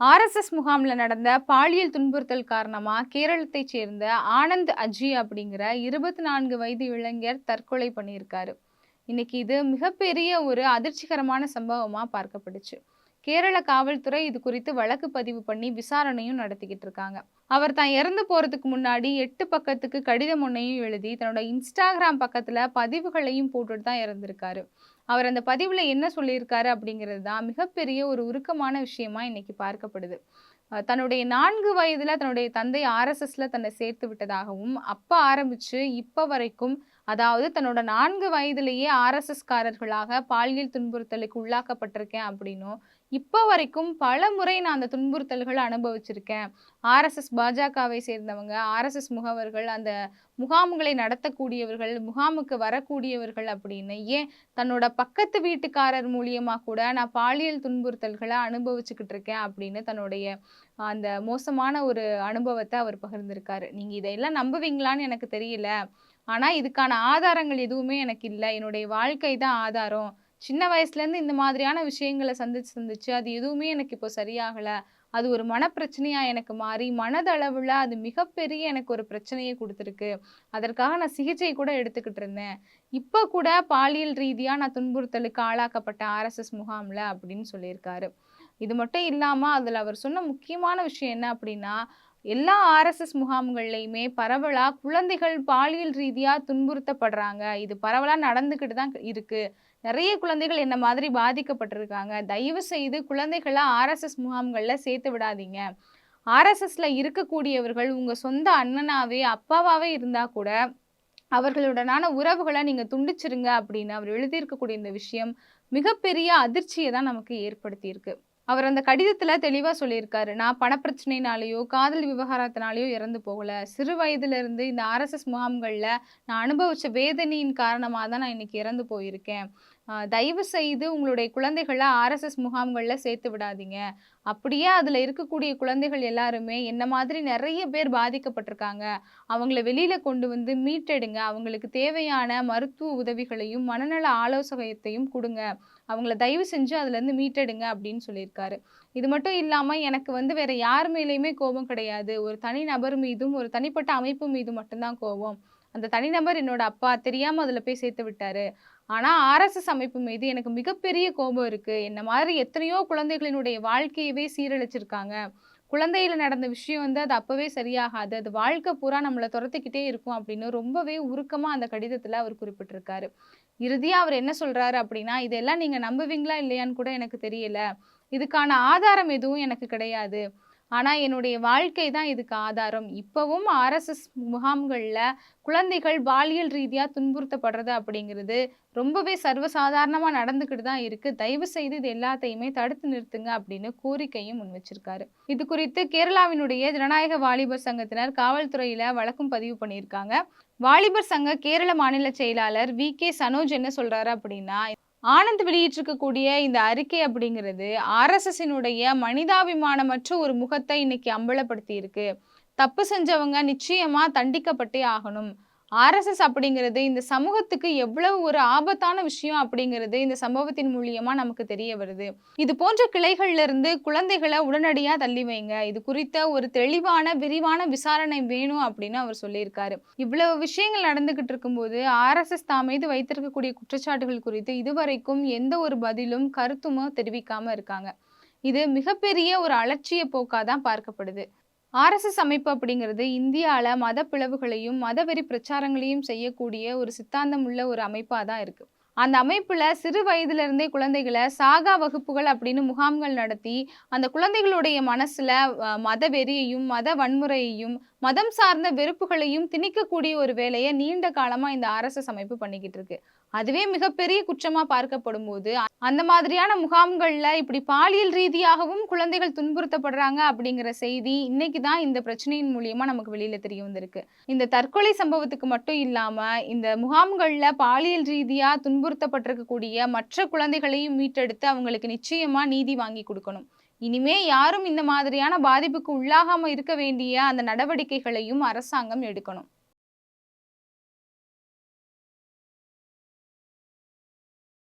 RSS முகாம்ல நடந்த பாலியல் துன்புறுத்தல் காரணமா கேரளத்தைச் சேர்ந்த ஆனந்த் அஜி அப்படிங்கிற இருபத்தி நான்கு வயது இளைஞர் தற்கொலை பண்ணியிருக்காரு. இன்னைக்கு இது மிகப்பெரிய ஒரு அதிர்ச்சிகரமான சம்பவமா பார்க்கப்படுச்சு கேரள காவல்துறை இது குறித்து வழக்கு பதிவு பண்ணி விசாரணையும் நடத்திக்கிட்டு இருக்காங்க. அவர் தான் இறந்து போறதுக்கு முன்னாடி எட்டு பக்கத்துக்கு கடிதம் ஒன்றையும் எழுதி தன்னோட இன்ஸ்டாகிராம் பக்கத்துல பதிவுகளையும் போட்டுட்டு தான் இறந்திருக்காரு. அவர் அந்த பதிவுல என்ன சொல்லியிருக்காரு அப்படிங்கிறது தான் மிகப்பெரிய ஒரு உருக்கமான விஷயமா இன்னைக்கு பார்க்கப்படுது. அஹ் தன்னுடைய நான்கு வயதுல தன்னுடைய தந்தை ஆர்எஸ்எஸ்ல தன்னை சேர்த்து விட்டதாகவும் அப்ப ஆரம்பிச்சு இப்ப வரைக்கும் அதாவது தன்னோட நான்கு வயதிலேயே ஆர்எஸ்எஸ்காரர்களாக பாலியல் துன்புறுத்தலுக்கு உள்ளாக்கப்பட்டிருக்கேன் அப்படின்னும் இப்போ வரைக்கும் பல முறை நான் அந்த துன்புறுத்தல்களை அனுபவிச்சிருக்கேன். ஆர்எஸ்எஸ் பாஜகவை சேர்ந்தவங்க ஆர்எஸ்எஸ் முகவர்கள் அந்த முகாம்களை நடத்தக்கூடியவர்கள் முகாமுக்கு வரக்கூடியவர்கள் அப்படின்னு ஏன் தன்னோட பக்கத்து வீட்டுக்காரர் மூலியமாக கூட நான் பாலியல் துன்புறுத்தல்களை அனுபவிச்சுக்கிட்டு இருக்கேன் அப்படின்னு தன்னுடைய அந்த மோசமான ஒரு அனுபவத்தை அவர் பகிர்ந்திருக்காரு. நீங்கள் இதையெல்லாம் நம்புவீங்களான்னு எனக்கு தெரியல. ஆனால் இதுக்கான ஆதாரங்கள் எதுவுமே எனக்கு இல்லை. என்னுடைய வாழ்க்கை தான் ஆதாரம். சின்ன வயசுலேருந்து இந்த மாதிரியான விஷயங்களை சந்திச்சு சந்திச்சு அது எதுவுமே எனக்கு இப்போ சரியாகலை. அது ஒரு மனப்பிரச்சனையா எனக்கு மாறி மனதளவில் அது மிகப்பெரிய எனக்கு ஒரு பிரச்சனையை கொடுத்துருக்கு. அதற்காக நான் சிகிச்சை கூட எடுத்துக்கிட்டு இருந்தேன். இப்போ கூட பாலியல் ரீதியாக நான் துன்புறுத்தலுக்கு ஆளாக்கப்பட்ட ஆர்எஸ்எஸ் முகாம்ல அப்படின்னு சொல்லியிருக்காரு. இது மட்டும் இல்லாமல் அதில் அவர் சொன்ன முக்கியமான விஷயம் என்ன அப்படின்னா எல்லா ஆர்எஸ்எஸ் முகாம்கள்லையுமே பரவலாக குழந்தைகள் பாலியல் ரீதியாக துன்புறுத்தப்படுறாங்க. இது பரவலாக நடந்துக்கிட்டு தான் இருக்குது நிறைய குழந்தைகள் என்ன மாதிரி பாதிக்கப்பட்டிருக்காங்க. தயவு செய்து குழந்தைகளை ஆர்எஸ்எஸ் முகாம்களில் சேர்த்து விடாதீங்க. ஆர்எஸ்எஸ்ல இருக்கக்கூடியவர்கள் உங்கள் சொந்த அண்ணனாவே அப்பாவாகவே இருந்தால் கூட அவர்களுடனான உறவுகளை நீங்கள் துண்டிச்சிருங்க அப்படின்னு அவர் எழுதியிருக்கக்கூடிய இந்த விஷயம் மிகப்பெரிய அதிர்ச்சியை தான் நமக்கு ஏற்படுத்தியிருக்கு. அவர் அந்த கடிதத்துல தெளிவா சொல்லியிருக்காரு. நான் பணப்பிரச்சனைனாலேயோ காதல் விவகாரத்தினாலேயோ இறந்து போகல. சிறு வயதுல இருந்து இந்த ஆர்எஸ்எஸ் முகாம்கள்ல நான் அனுபவிச்ச வேதனையின் காரணமாக தான் நான் இன்னைக்கு இறந்து போயிருக்கேன். தயவு செய்து உங்களுடைய குழந்தைகளை ஆர்எஸ்எஸ் முகாம்கள்ல சேர்த்து விடாதீங்க. அப்படியே அதுல இருக்கக்கூடிய குழந்தைகள் எல்லாருமே என்ன மாதிரி நிறைய பேர் பாதிக்கப்பட்டிருக்காங்க. அவங்கள வெளியில கொண்டு வந்து மீட்டெடுங்க. அவங்களுக்கு தேவையான மருத்துவ உதவிகளையும் மனநல ஆலோசகத்தையும் கொடுங்க. அவங்கள தயவு செஞ்சு அதுலேருந்து மீட்டெடுங்க அப்படின்னு சொல்லியிருக்காரு. இது மட்டும் இல்லாமல் எனக்கு வந்து வேற யார் மேலேயுமே கோபம் கிடையாது. ஒரு தனி நபர் மீதும் ஒரு தனிப்பட்ட அமைப்பு மீதும் மட்டும்தான் கோபம். அந்த தனிநபர் என்னோட அப்பா தெரியாமல் அதில் போய் சேர்த்து விட்டாரு. ஆனால் ஆர்எஸ்எஸ் அமைப்பு மீது எனக்கு மிகப்பெரிய கோபம் இருக்கு. என்ன மாதிரி எத்தனையோ குழந்தைகளினுடைய வாழ்க்கையவே சீரழிச்சிருக்காங்க. குழந்தையில நடந்த விஷயம் வந்து அது அப்பவே சரியாகாது. அது வாழ்க்கை பூரா நம்மளை துரத்திக்கிட்டே இருக்கும் அப்படின்னு ரொம்பவே உருக்கமா அந்த கடிதத்துல அவர் குறிப்பிட்டிருக்காரு. இறுதியா அவர் என்ன சொல்றாரு அப்படின்னா இதெல்லாம் நீங்க நம்புவீங்களா இல்லையான்னு கூட எனக்கு தெரியல. இதுக்கான ஆதாரம் எதுவும் எனக்கு கிடையாது. ஆனா என்னுடைய வாழ்க்கை தான் இதுக்கு ஆதாரம். இப்பவும் ஆர்எஸ்எஸ் முகாம்கள்ல குழந்தைகள் பாலியல் ரீதியா துன்புறுத்தப்படுறது அப்படிங்கிறது ரொம்பவே சர்வசாதாரணமாக நடந்துக்கிட்டு தான் இருக்கு. தயவு செய்து இது எல்லாத்தையுமே தடுத்து நிறுத்துங்க அப்படின்னு கோரிக்கையும் முன் வச்சிருக்காரு இது குறித்து கேரளாவினுடைய ஜனநாயக வாலிபர் சங்கத்தினர் காவல்துறையில வழக்கும் பதிவு பண்ணியிருக்காங்க. வாலிபர் சங்க கேரள மாநில செயலாளர் வி கே சனோஜ் என்ன சொல்றாரு அப்படின்னா ஆனந்த் வெளியிட்டிருக்கக்கூடிய இந்த அறிக்கை அப்படிங்கிறது ஆர்எஸ்எஸ்னுடைய மனிதாபிமானமற்ற ஒரு முகத்தை இன்னைக்கு அம்பலப்படுத்தி இருக்கு தப்பு செஞ்சவங்க நிச்சயமா தண்டிக்கப்பட்டே ஆகணும். ஆர்எஸ்எஸ் அப்படிங்கிறது இந்த சமூகத்துக்கு எவ்வளவு ஒரு ஆபத்தான விஷயம் அப்படிங்கிறது இந்த சம்பவத்தின் மூலியமா நமக்கு தெரிய வருது. இது போன்ற கிளைகள்ல இருந்து குழந்தைகளை உடனடியா தள்ளி வைங்க. இது குறித்த ஒரு தெளிவான விரிவான விசாரணை வேணும் அப்படின்னு அவர் சொல்லியிருக்காரு. இவ்வளவு விஷயங்கள் நடந்துகிட்டு இருக்கும்போது ஆர்எஸ்எஸ் தான் மீது வைத்திருக்கக்கூடிய குற்றச்சாட்டுகள் குறித்து இதுவரைக்கும் எந்த ஒரு பதிலும் கருத்துமோ தெரிவிக்காம இருக்காங்க. இது மிகப்பெரிய ஒரு அலட்சிய போக்காதான் பார்க்கப்படுது. ஆர்எஸ்எஸ் அமைப்பு அப்படிங்கிறது இந்தியால மத பிளவுகளையும் மதவெறி பிரச்சாரங்களையும் செய்யக்கூடிய ஒரு சித்தாந்தம் உள்ள ஒரு அமைப்பாக தான் இருக்கு. அந்த அமைப்புல சிறு வயதிலிருந்தே குழந்தைகளை சாகா வகுப்புகள் அப்படின்னு முகாம்கள் நடத்தி அந்த குழந்தைகளுடைய மனசுல அஹ், மத வெறியையும் மத வன்முறையையும் மதம் சார்ந்த வெறுப்புகளையும் திணிக்கக்கூடிய ஒரு வேலையை நீண்ட காலமா இந்த ஆர்எஸ்எஸ் அமைப்பு பண்ணிக்கிட்டு இருக்கு. அதுவே மிகப்பெரிய குற்றமா பார்க்கப்படும் போது அந்த மாதிரியான முகாம்கள்ல இப்படி பாலியல் ரீதியாகவும் குழந்தைகள் துன்புறுத்தப்படுறாங்க அப்படிங்கிற செய்தி இன்னைக்கு தான் இந்த பிரச்சனையின் மூலியமா நமக்கு வெளியில தெரிய வந்திருக்கு. இந்த தற்கொலை சம்பவத்துக்கு மட்டும் இல்லாம இந்த முகாம்கள்ல பாலியல் ரீதியா துன்புறுத்தப்பட்டிருக்கக்கூடிய மற்ற குழந்தைகளையும் மீட்டெடுத்து அவங்களுக்கு நிச்சயமா நீதி வாங்கி கொடுக்கணும். இனிமே யாரும் இந்த மாதிரியான பாதிப்புக்கு உள்ளாகாம இருக்க வேண்டிய அந்த நடவடிக்கைகளையும் அரசாங்கம் எடுக்கணும்.